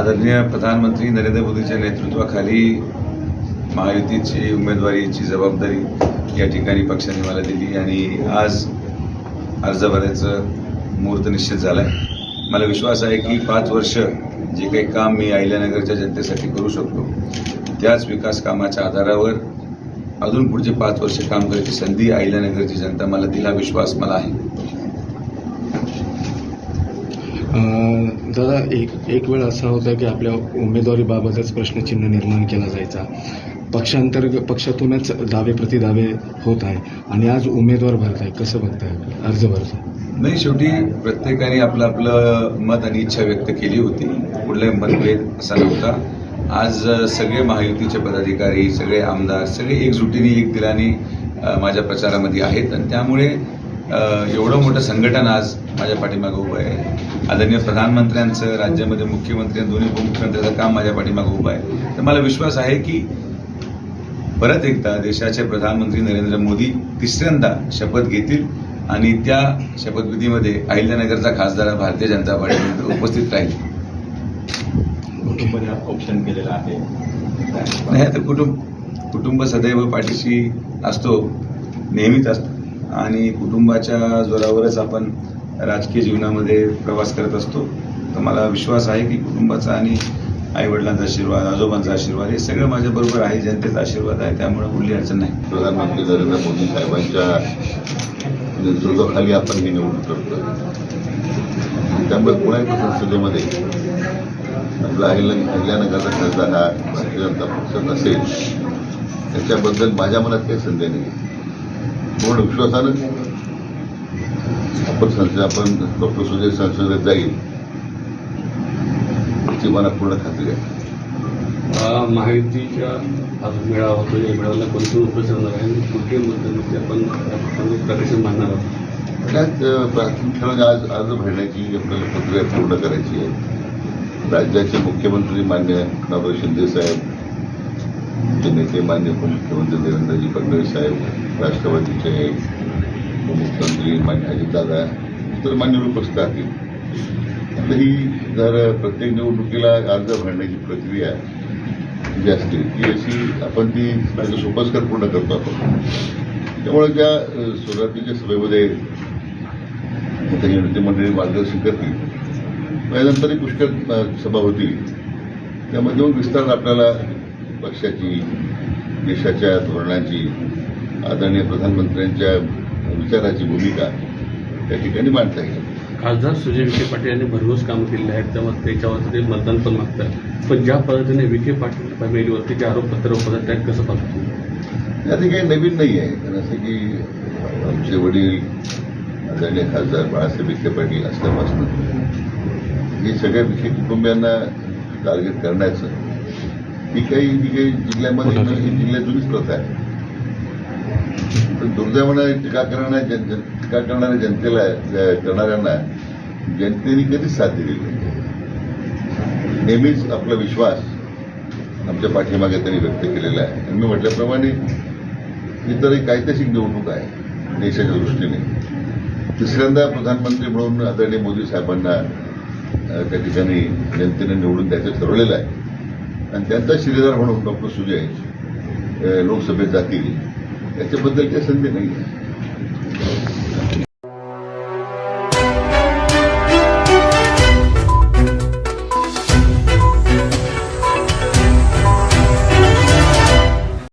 आदरणीय प्रधानमंत्री नरेंद्र मोदींच्या नेतृत्वाखाली महायुतीची उमेदवारीची जबाबदारी या ठिकाणी पक्षाने मला दिली आणि आज अर्ज भरायचं मुहूर्त निश्चित झाला आहे मला विश्वास आहे की पाच वर्ष जे काही काम मी अहिल्यानगरच्या जनतेसाठी करू शकतो त्याच विकास कामाच्या आधारावर अजून पुढचे पाच वर्ष काम करायची संधी अहिल्यानगरची जनता मला दिला विश्वास मला आहे. दादा एक एक वेळ असा होता की आपल्या उमेदवारीबाबतच प्रश्नचिन्ह निर्माण केला जायचा. पक्षांतर पक्षातूनच दावे प्रतिदावे होत आहे आणि आज उमेदवार भरत आहे. कसं बघताय? अर्ज भरताय नाही शेवटी प्रत्येकाने आपलं आपलं मत आणि इच्छा व्यक्त केली होती. कुठलाही मतभेद असा नव्हता. आज सगळे महायुतीचे पदाधिकारी सगळे आमदार सगळे एकजुटीने एक दिलाने माझ्या प्रचारामध्ये आहेत. आणि त्यामुळे एवढं मोठं संघटन आज माझ्या पाठीमागं उभं आहे. आदरणीय प्रधानमंत्र्यांचं राज्यामध्ये मुख्यमंत्री आणि दोन्ही उपमुख्यमंत्र्यांचं काम माझ्या पाठीमागं उभं आहे. तर मला विश्वास आहे की परत एकदा देशाचे प्रधानमंत्री नरेंद्र मोदी तिसऱ्यांदा शपथ घेतील आणि त्या शपथविधीमध्ये अहिल्यानगरचा खासदार भारतीय जनता पार्टीमध्ये उपस्थित राहील. ऑप्शन केलेलं आहे. नाही आता कुटुंब कुटुंब सदैव पाठीशी असतो नेहमीच असतो. आणि कुटुंबाच्या जोरावरच आपण राजकीय जीवनामध्ये प्रवास करत असतो. तर मला विश्वास आहे की कुटुंबाचा आणि आईवडिलांचा आशीर्वाद आजोबांचा आशीर्वाद हे सगळं माझ्याबरोबर आहे जनतेचा आशीर्वाद आहे त्यामुळे कुठली अडचण नाही. प्रधानमंत्री नरेंद्र मोदी साहेबांच्या नेतृत्वाखाली आपण ही निवडणूक करतो त्यामुळे पुण्याच्या संसदेमध्ये आपला अहिल्या अहिल्यानगरचा खासदार हा भारतीय जनता पक्ष नसेल त्याच्याबद्दल माझ्या मनात काही संदेह नाही पूर्ण विश्वासानं आपण संसद आपण डॉक्टर सुजय संसदेत जाईल. याची मला पूर्ण खात्री आहे. अ, महायुतीच्या आज मेळावा होतो या मेळाव्याला कोणते उपचार आहे कुठे मुद्दे आपण आपण प्रदर्शन मांडणार आहोत. त्यात प्राथमिक आज अर्ज भरण्याची आपल्याला प्रक्रिया पूर्ण करायची आहे. राज्याचे मुख्यमंत्री मान्य एकनाथ शिंदे साहेब नेते मान्य उपमुख्यमंत्री देवेंद्रजी फडणवीस साहेब राष्ट्रवादीचे मुख्यमंत्री मान्य अजितदादा तर मान्य उपस्थित आहेत. आता ही जर प्रत्येक निवडणुकीला अर्ज भरण्याची प्रक्रिया जी असते ती अशी आपण ती सोपस्कर पूर्ण करतो आपण. त्यामुळे त्या सुरुवातीच्या सभेमध्ये काही मंडळी मार्गदर्शन करतील त्यानंतरही पुष्कळ सभा होतील. त्यामध्ये विस्तार आपल्याला पक्षाची देशाच्या धोरणाची आदरणीय प्रधानमंत्र्यांच्या विचाराची भूमिका त्या ठिकाणी मांडता येईल. खासदार सुजय विखे पाटील यांनी भरघोस कामं केलेली आहेत. त्यामुळे त्याच्यावर ते मतदान पण मागतात. पण ज्या पद्धतीने विखे पाटील फॅमिलीवरती जे आरोपपत्र त्यात कसं पाहतो यात काही नवीन नाही आहे. कारण असं की आमचे वडील आदरणीय खासदार बाळासाहेब विखे पाटील असल्यापासून हे सगळ्या विखे कुटुंबियांना टार्गेट करण्याचं ही काही जी काही जिल्ह्यामध्ये ही जिल्ह्यात जुनीच प्रथा आहे. पण दुर्दैवाने टीका करणाऱ्या जन टीका करणाऱ्या जनतेला करणाऱ्यांना जनतेने कधीच साथ दिलेली नाही. नेहमीच आपला विश्वास आमच्या पाठीमागे त्यांनी व्यक्त केलेला आहे. आणि मी म्हटल्याप्रमाणे इतर एक ऐतिहासिक निवडणूक आहे देशाच्या दृष्टीने. तिसऱ्यांदा प्रधानमंत्री म्हणून आदरणीय मोदी साहेबांना त्या ठिकाणी जनतेने निवडून द्यायचं ठरवलेलं आहे. आणि त्यांचा शिलेदार म्हणून डॉक्टर सुजय लोकसभेत जातील. त्याच्याबद्दल काही संधी नाही आहे